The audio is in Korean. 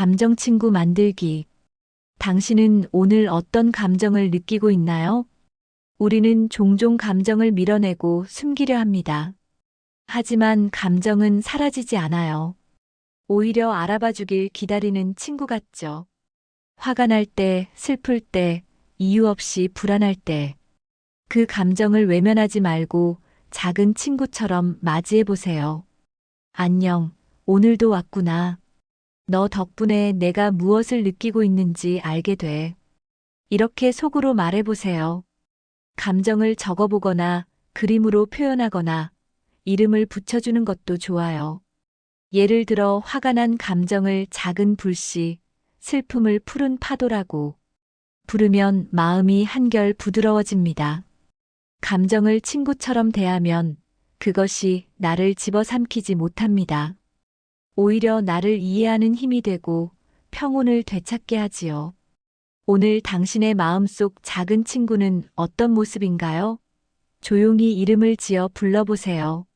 감정 친구 만들기. 당신은 오늘 어떤 감정을 느끼고 있나요? 우리는 종종 감정을 밀어내고 숨기려 합니다. 하지만 감정은 사라지지 않아요. 오히려 알아봐 주길 기다리는 친구 같죠. 화가 날 때, 슬플 때, 이유 없이 불안할 때, 그 감정을 외면하지 말고 작은 친구처럼 맞이해 보세요. 안녕, 오늘도 왔구나. 너 덕분에 내가 무엇을 느끼고 있는지 알게 돼. 이렇게 속으로 말해 보세요. 감정을 적어보거나 그림으로 표현하거나 이름을 붙여주는 것도 좋아요. 예를 들어 화가 난 감정을 작은 불씨, 슬픔을 푸른 파도라고 부르면 마음이 한결 부드러워집니다. 감정을 친구처럼 대하면 그것이 나를 집어삼키지 못합니다. 오히려 나를 이해하는 힘이 되고 평온을 되찾게 하지요. 오늘 당신의 마음속 작은 친구는 어떤 모습인가요? 조용히 이름을 지어 불러보세요.